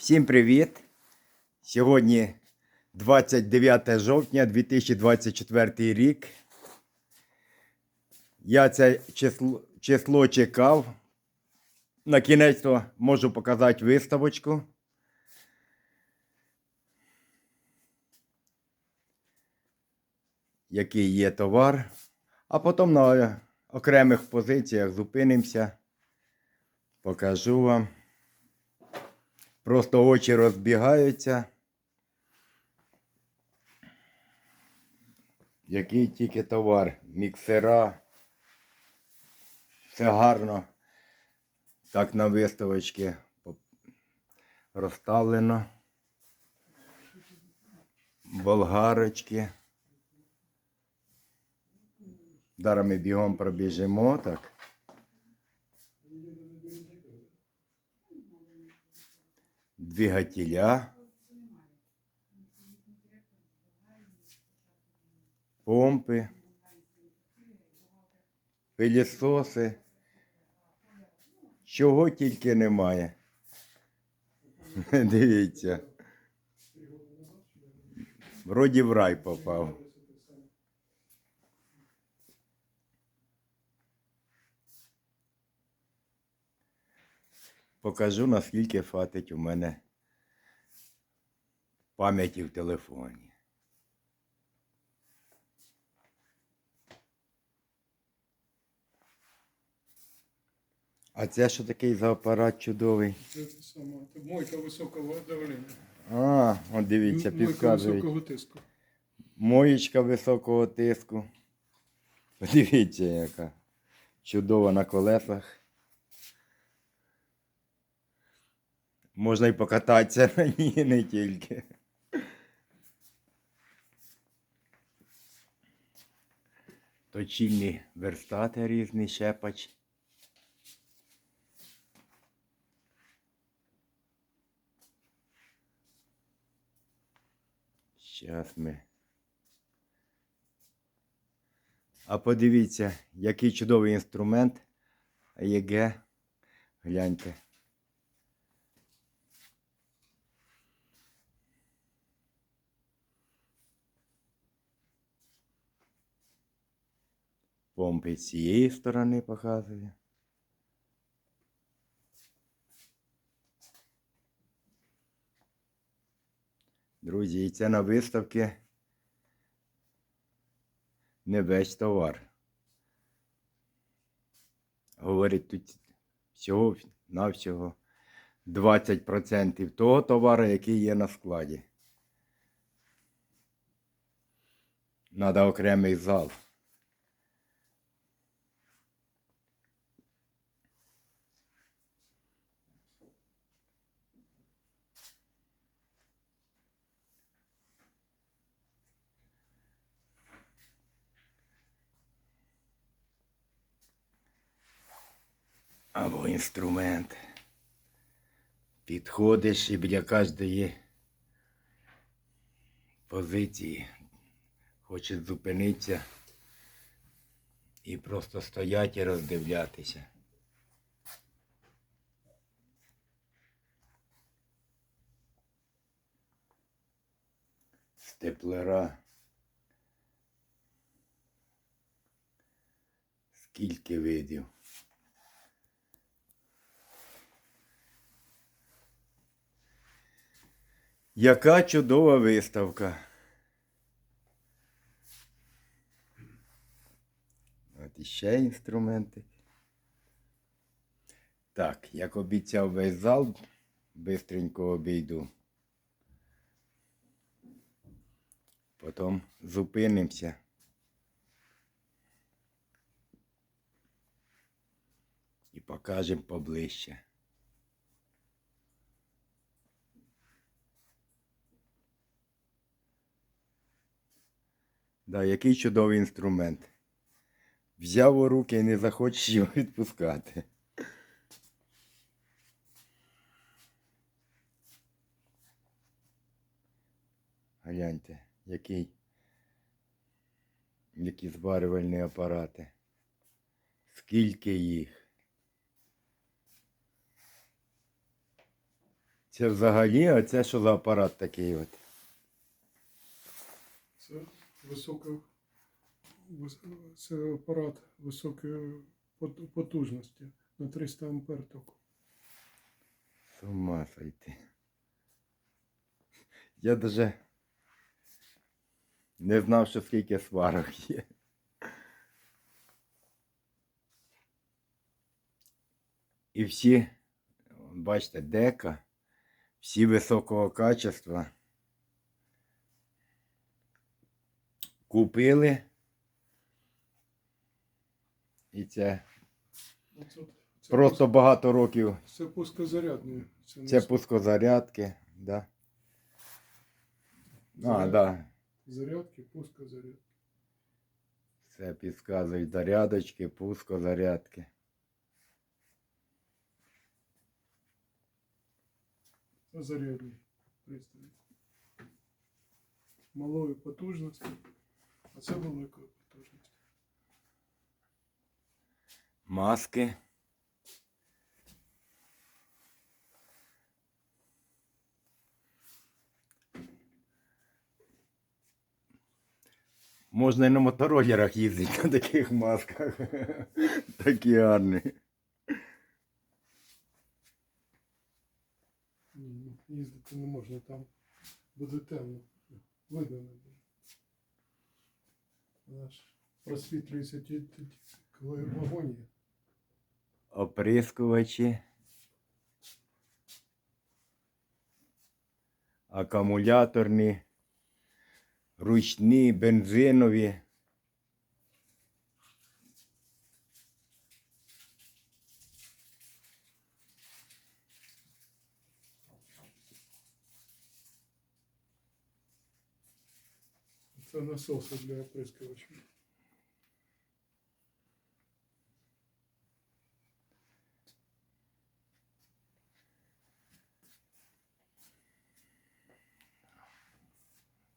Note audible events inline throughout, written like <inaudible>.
Всім привіт! Сьогодні 29 жовтня 2024 рік. Я це число, число чекав. На кінець можу показати виставочку. Який є товар. А потім на окремих позиціях зупинимося. Покажу вам. Просто очі розбігаються. Який тільки товар, міксера. Все гарно. Так на виставочці розставлено. Болгарочки. Зараз ми бігом пробіжимо так. Двигателя, помпи, пилісоси. Чого тільки немає. <laughs> Дивіться. Вроді в рай попав. Покажу, наскільки хватить у мене пам'яті в телефоні. А це що такий за апарат чудовий? Це. Це Мойка високого давлення. А, от дивіться, тиску. Моєчка високого тиску. Подивіться, яка чудова на колесах. Можна і покататися на ній, <laughs> не тільки. Точильні верстати різні, щепач. Щас ми. А подивіться, який чудовий інструмент АЄГ. Гляньте. Помпи з цієї сторони показує. Друзі, і це на виставці не весь товар. Говорить, тут всього навсього 20% того товару, який є на складі. Надо окремий зал. Або інструмент. Підходиш і біля кожної позиції хочеш зупинитися і просто стоять і роздивлятися. Степлера. Скільки видів. Яка чудова виставка. От іще інструменти. Так, як обіцяв весь зал, бистренько обійду. Потім зупинимося. І покажемо поближче. Да, який чудовий інструмент. Взяв у руки і не захочеш його <laughs> відпускати. Гляньте, який, які зварювальні апарати. Скільки їх. Це взагалі, а це що за апарат такий от? Це висока, це апарат високої потужності на 300 ампер току. З ума сойти. Я даже не знав, що скільки сварок є. І всі, бачите, дека, всі високого качества. Купили. І це Це, це просто багато років. це пускозарядні. Це, Це пускозарядки, да. А, заряд- да. Зарядки, пускозарядки. Це підказують зарядочки, пускозарядки. Це зарядні пристрої. Малої потужності, а це великої потужності. Маски. Можна і на моторолерах їздити на таких масках. <laughs> Такі гарні. Ні, їздити не можна, там буде темно. Видно не буде. Вона ж просвітлюється ті- ті- ті- коли вогонь є. Оприскувачі. Акумуляторні, ручні, бензинові. Це насоси для оприскувачів.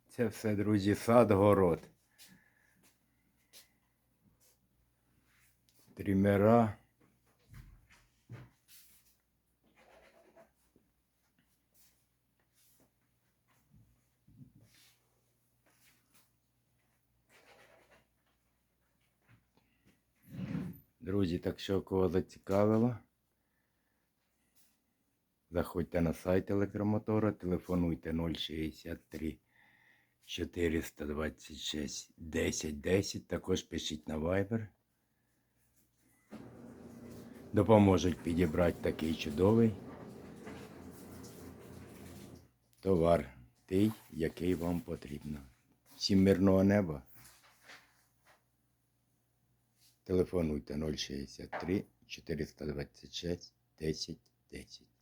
Це все, друзі, сад, город. Трімера. Друзі, так що кого зацікавило, заходьте на сайт електромотора, телефонуйте 063 426 10 10. Також пишіть на Viber. Допоможуть підібрати такий чудовий товар, той, який вам потрібно. Всім мирного неба. Телефонуйте 063 426 10 10.